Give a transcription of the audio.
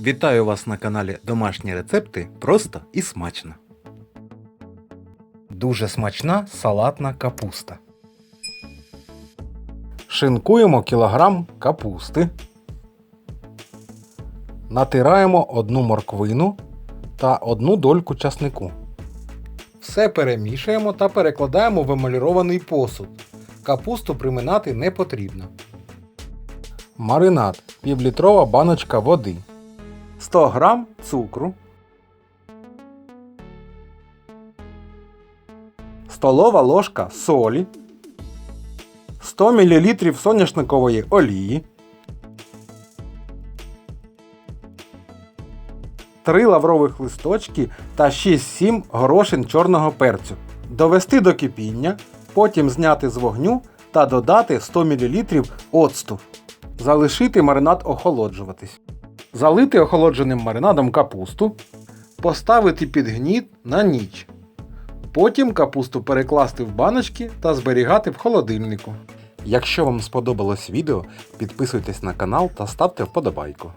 Вітаю вас на каналі Домашні рецепти просто і смачно. Дуже смачна салатна капуста. Шинкуємо кілограм капусти. Натираємо одну морквину та одну дольку часнику. Все перемішуємо та перекладаємо в емалірований посуд. Капусту приминати не потрібно. Маринад півлітрова баночка води. 100 г цукру. Столова ложка солі. 100 мл соняшникової олії. 3 лаврових листочки та 6-7 горошин чорного перцю. Довести до кипіння, потім зняти з вогню та додати 100 мл оцту. Залишити маринад охолоджуватись. Залити охолодженим маринадом капусту. Поставити під гніт на ніч. Потім капусту перекласти в баночки та зберігати в холодильнику. Якщо вам сподобалось відео, підписуйтесь на канал та ставте вподобайку.